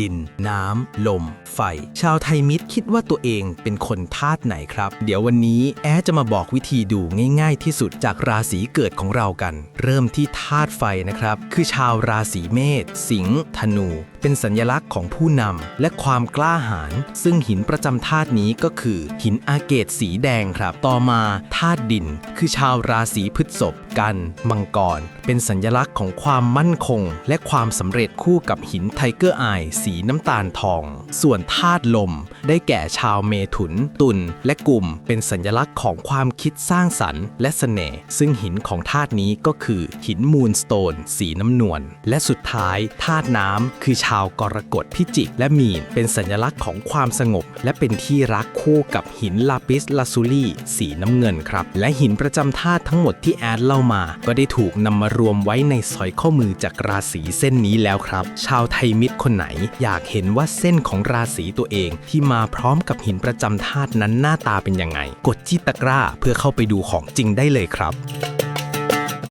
ดิน น้ำ ลม ไฟ ชาวไทยมิตรคิดว่าตัวเองเป็นคนธาตุไหนครับ เดี๋ยววันนี้แอดจะมาบอกวิธีดูง่าย ๆ ที่สุดจากราศีเกิดของเรากัน เริ่มที่ธาตุไฟนะครับ คือชาวราศีเมษ สิงห์ ธนู เป็นสัญลักษณ์ของผู้นำและความกล้าหาญ ซึ่งหินประจำธาตุนี้ก็คือ หินอาเกตสีแดงครับ ต่อมาธาตุดิน คือชาวราศีพฤษภ กัน มังกร เป็นสัญลักษณ์ของความมั่นคง และความสำเร็จคู่กับหินไทเกอร์อายสีน้ำตาลทอง ส่วนธาตุลมได้แก่ชาวเมถุน ตุลและกลุ่มเป็นสัญลักษณ์ของความคิดสร้างสรรค์และเสน่ห์ซึ่งหินของธาตุนี้ก็คือหินมูนสโตน สีน้ำนวลและสุดท้ายธาตุน้ำคือชาวกรกฎพิจิกและมีน เป็นสัญลักษณ์ของความสงบ และเป็นที่รักคู่กับหินลาปิสลาซูลีสีน้ำเงินครับ และหินประจำธาตุทั้งหมดที่แอดเล่ามา ก็ได้ถูกนำมารวมไว้ในสอยข้อมือจากราศีเส้นนี้แล้วครับ ชาวไทยมิตรคนไหนอยากเห็นว่าเส้นของราศีตัวเองที่มาพร้อมกับหินประจำธาตุนั้นหน้าตาเป็นยังไง กดจิตตะกร้าเพื่อเข้าไปดูของจริงได้เลยครับ